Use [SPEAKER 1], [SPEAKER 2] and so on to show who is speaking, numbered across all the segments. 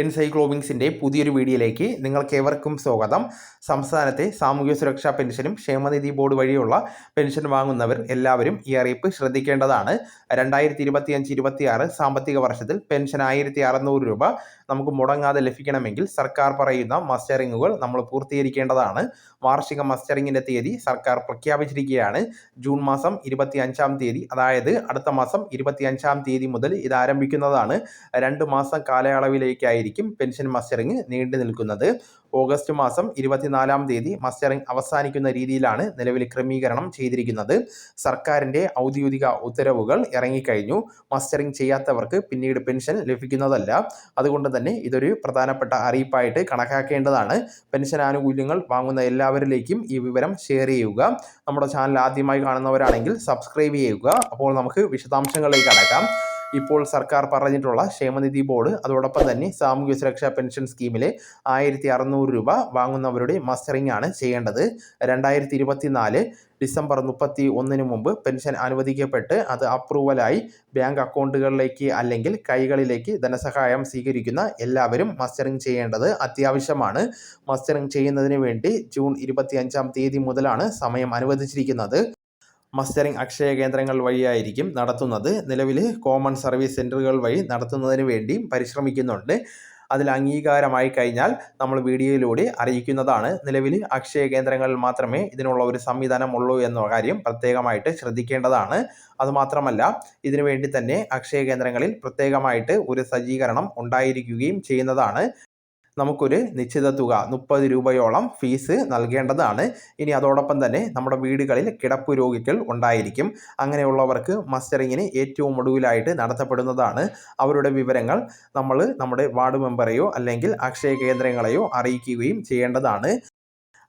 [SPEAKER 1] എൻസൈക്ലോവിങ്സിന്റെ പുതിയൊരു വീഡിയോയിലേക്ക് നിങ്ങൾക്ക് ഏവർക്കും സ്വാഗതം. സംസ്ഥാനത്തെ സാമൂഹ്യ സുരക്ഷാ പെൻഷനും ക്ഷേമനിധി ബോർഡ് വഴിയുള്ള പെൻഷൻ വാങ്ങുന്നവർ എല്ലാവരും ഈ അറിയിപ്പ് ശ്രദ്ധിക്കേണ്ടതാണ്. രണ്ടായിരത്തി ഇരുപത്തിയഞ്ച് ഇരുപത്തിയാറ് സാമ്പത്തിക വർഷത്തിൽ പെൻഷൻ ആയിരത്തി അറുന്നൂറ് രൂപ നമുക്ക് മുടങ്ങാതെ ലഭിക്കണമെങ്കിൽ സർക്കാർ പറയുന്ന മസ്റ്ററിങ്ങുകൾ നമ്മൾ പൂർത്തീകരിക്കേണ്ടതാണ്. വാർഷിക മസ്റ്ററിങ്ങിന്റെ തീയതി സർക്കാർ പ്രഖ്യാപിച്ചിരിക്കുകയാണ്. ജൂൺ മാസം ഇരുപത്തി അഞ്ചാം തീയതി അതായത് അടുത്ത മാസം ഇരുപത്തി അഞ്ചാം തീയതി മുതൽ ഇത് ആരംഭിക്കുന്നതാണ്. രണ്ട് മാസം കാലയളവിലേക്കായി ആയിരിക്കും പെൻഷൻ മസ്റ്ററിംഗ് നീണ്ടു നിൽക്കുന്നത്. ഓഗസ്റ്റ് മാസം ഇരുപത്തിനാലാം തീയതി മസ്റ്ററിംഗ് അവസാനിക്കുന്ന രീതിയിലാണ് നിലവിൽ ക്രമീകരണം ചെയ്തിരിക്കുന്നത്. സർക്കാരിന്റെ ഔദ്യോഗിക ഉത്തരവുകൾ ഇറങ്ങിക്കഴിഞ്ഞു. മസ്റ്ററിംഗ് ചെയ്യാത്തവർക്ക് പിന്നീട് പെൻഷൻ ലഭിക്കുന്നതല്ല. അതുകൊണ്ട് തന്നെ ഇതൊരു പ്രധാനപ്പെട്ട അറിയിപ്പായിട്ട് കണക്കാക്കേണ്ടതാണ്. പെൻഷൻ ആനുകൂല്യങ്ങൾ വാങ്ങുന്ന എല്ലാവരിലേക്കും ഈ വിവരം ഷെയർ ചെയ്യുക. നമ്മുടെ ചാനൽ ആദ്യമായി കാണുന്നവരാണെങ്കിൽ സബ്സ്ക്രൈബ് ചെയ്യുക. അപ്പോൾ നമുക്ക് വിശദാംശങ്ങളിലേക്ക് അടക്കാം ഇപ്പോൾ സർക്കാർ പറഞ്ഞിട്ടുള്ള ക്ഷേമനിധി ബോർഡ് അതോടൊപ്പം തന്നെ സാമൂഹ്യ സുരക്ഷാ പെൻഷൻ സ്കീമിലെ ആയിരത്തി അറുന്നൂറ് രൂപ വാങ്ങുന്നവരുടെ മസ്റ്ററിംഗ് ആണ് ചെയ്യേണ്ടത്. രണ്ടായിരത്തി ഇരുപത്തിനാല് ഡിസംബർ മുപ്പത്തി ഒന്നിന് മുമ്പ് പെൻഷൻ അനുവദിക്കപ്പെട്ട് അത് അപ്രൂവലായി ബാങ്ക് അക്കൗണ്ടുകളിലേക്ക് അല്ലെങ്കിൽ കൈകളിലേക്ക് ധനസഹായം സ്വീകരിക്കുന്ന എല്ലാവരും മസ്റ്ററിംഗ് ചെയ്യേണ്ടത് അത്യാവശ്യമാണ്. മസ്റ്ററിംഗ് ചെയ്യുന്നതിന് വേണ്ടി ജൂൺ ഇരുപത്തി അഞ്ചാം തീയതി മുതലാണ് സമയം അനുവദിച്ചിരിക്കുന്നത്. മസ്റ്ററിംഗ് അക്ഷയ കേന്ദ്രങ്ങൾ വഴിയായിരിക്കും നടത്തുന്നത്. നിലവിൽ കോമൺ സർവീസ് സെന്ററുകൾ വഴി നടത്തുന്നതിന് വേണ്ടിയും പരിശ്രമിക്കുന്നുണ്ട്. അതിൽ അംഗീകാരമായി കഴിഞ്ഞാൽ നമ്മൾ വീഡിയോയിലൂടെ അറിയിക്കുന്നതാണ്. നിലവിൽ അക്ഷയ കേന്ദ്രങ്ങളിൽ മാത്രമേ ഇതിനുള്ള ഒരു സംവിധാനം ഉള്ളൂ എന്ന കാര്യം പ്രത്യേകമായിട്ട് ശ്രദ്ധിക്കേണ്ടതാണ്. അതുമാത്രമല്ല ഇതിനു വേണ്ടി തന്നെ അക്ഷയ കേന്ദ്രങ്ങളിൽ പ്രത്യേകമായിട്ട് ഒരു സജ്ജീകരണം ഉണ്ടായിരിക്കുകയും ചെയ്യുന്നതാണ്. നമുക്കൊരു നിശ്ചിത തുക മുപ്പത് രൂപയോളം ഫീസ് നൽകേണ്ടതാണ്. ഇനി അതോടൊപ്പം തന്നെ നമ്മുടെ വീടുകളിൽ കിടപ്പ് രോഗികൾ ഉണ്ടായിരിക്കും. അങ്ങനെയുള്ളവർക്ക് മസ്റ്ററിങ്ങിന് ഏറ്റവും ഒടുവിലായിട്ട് നടത്തപ്പെടുന്നതാണ്. അവരുടെ വിവരങ്ങൾ നമ്മൾ നമ്മുടെ വാർഡ് മെമ്പറെയോ അല്ലെങ്കിൽ അക്ഷയ കേന്ദ്രങ്ങളെയോ അറിയിക്കുകയും ചെയ്യേണ്ടതാണ്.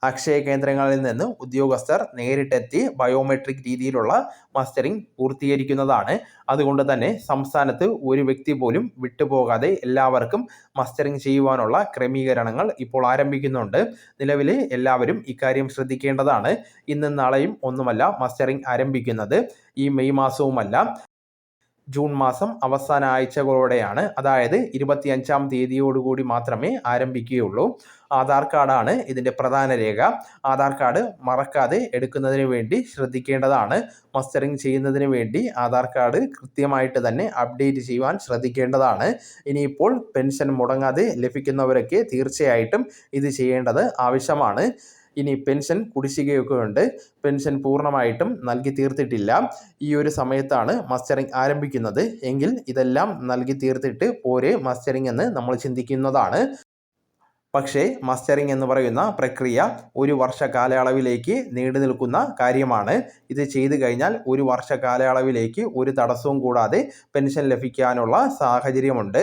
[SPEAKER 1] അക്ഷയ കേന്ദ്രങ്ങളിൽ നിന്ന് ഉദ്യോഗസ്ഥർ നേരിട്ടെത്തി ബയോമെട്രിക് രീതിയിലുള്ള മസ്റ്ററിംഗ് പൂർത്തീകരിക്കുന്നതാണ്. അതുകൊണ്ട് തന്നെ സംസ്ഥാനത്ത് ഒരു വ്യക്തി പോലും വിട്ടുപോകാതെ എല്ലാവർക്കും മസ്റ്ററിംഗ് ചെയ്യുവാനുള്ള ക്രമീകരണങ്ങൾ ഇപ്പോൾ ആരംഭിക്കുന്നുണ്ട്. നിലവിൽ എല്ലാവരും ഇക്കാര്യം ശ്രദ്ധിക്കേണ്ടതാണ്. ഇന്നും നാളെയും ഒന്നുമല്ല മസ്റ്ററിംഗ് ആരംഭിക്കുന്നത്. ഈ മെയ് മാസവുമല്ല. ജൂൺ മാസം അവസാന ആഴ്ചകളോടെയാണ്. അതായത് ഇരുപത്തിയഞ്ചാം തീയതിയോടുകൂടി മാത്രമേ ആരംഭിക്കുകയുള്ളൂ. ആധാർ കാർഡാണ് ഇതിന്റെ പ്രധാന രേഖ. ആധാർ കാർഡ് മറക്കാതെ എടുക്കുന്നതിന് വേണ്ടി ശ്രദ്ധിക്കേണ്ടതാണ്. മസ്റ്ററിങ് ചെയ്യുന്നതിന് വേണ്ടി ആധാർ കാർഡ് കൃത്യമായിട്ട് തന്നെ അപ്ഡേറ്റ് ചെയ്യുവാൻ ശ്രദ്ധിക്കേണ്ടതാണ്. ഇനിയിപ്പോൾ പെൻഷൻ മുടങ്ങാതെ ലഭിക്കുന്നവരൊക്കെ തീർച്ചയായിട്ടും ഇത് ചെയ്യേണ്ടത് ആവശ്യമാണ്. ഇനി പെൻഷൻ കുടിശ്ശികയൊക്കെ ഉണ്ട് പെൻഷൻ പൂർണമായിട്ടും നൽകി തീർത്തിട്ടില്ല. ഈ ഒരു സമയത്താണ് മസ്റ്ററിങ് ആരംഭിക്കുന്നത്. എങ്കിൽ ഇതെല്ലാം നൽകി തീർത്തിട്ട് പോരെ മസ്റ്ററിങ് എന്ന് നമ്മൾ ചിന്തിക്കുന്നതാണ്. പക്ഷേ മസ്റ്ററിംഗ് എന്ന് പറയുന്ന പ്രക്രിയ ഒരു വർഷ കാലയളവിലേക്ക് നീണ്ടു നിൽക്കുന്ന കാര്യമാണ്. ഇത് ചെയ്തു കഴിഞ്ഞാൽ ഒരു വർഷ കാലയളവിലേക്ക് ഒരു തടസ്സവും കൂടാതെ പെൻഷൻ ലഭിക്കാനുള്ള സാഹചര്യമുണ്ട്.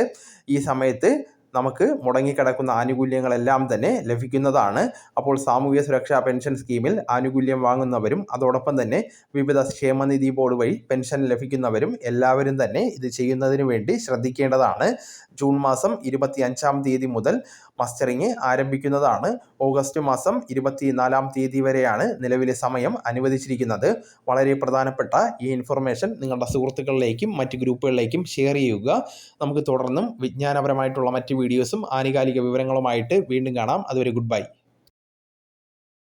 [SPEAKER 1] ഈ സമയത്ത് നമുക്ക് മുടങ്ങിക്കിടക്കുന്ന ആനുകൂല്യങ്ങളെല്ലാം തന്നെ ലഭിക്കുന്നതാണ്. അപ്പോൾ സാമൂഹ്യ സുരക്ഷാ പെൻഷൻ സ്കീമിൽ ആനുകൂല്യം വാങ്ങുന്നവരും അതോടൊപ്പം തന്നെ വിവിധ ക്ഷേമനിധി ബോർഡ് വഴി പെൻഷൻ ലഭിക്കുന്നവരും എല്ലാവരും തന്നെ ഇത് ചെയ്യുന്നതിന് വേണ്ടി ശ്രദ്ധിക്കേണ്ടതാണ്. ജൂൺ മാസം ഇരുപത്തി അഞ്ചാം തീയതി മുതൽ മസ്റ്ററിങ് ആരംഭിക്കുന്നതാണ്. ഓഗസ്റ്റ് മാസം ഇരുപത്തിനാലാം തീയതി വരെയാണ് നിലവിലെ സമയം അനുവദിച്ചിരിക്കുന്നത്. വളരെ പ്രധാനപ്പെട്ട ഈ ഇൻഫർമേഷൻ നിങ്ങളുടെ സുഹൃത്തുക്കളിലേക്കും മറ്റ് ഗ്രൂപ്പുകളിലേക്കും ഷെയർ ചെയ്യുക. നമുക്ക് തുടർന്നും വിജ്ഞാനപരമായിട്ടുള്ള മറ്റ് വീഡിയോസും ആനുകാലിക വിവരങ്ങളുമായിട്ട് വീണ്ടും കാണാം. അതുവരെ ഗുഡ് ബൈ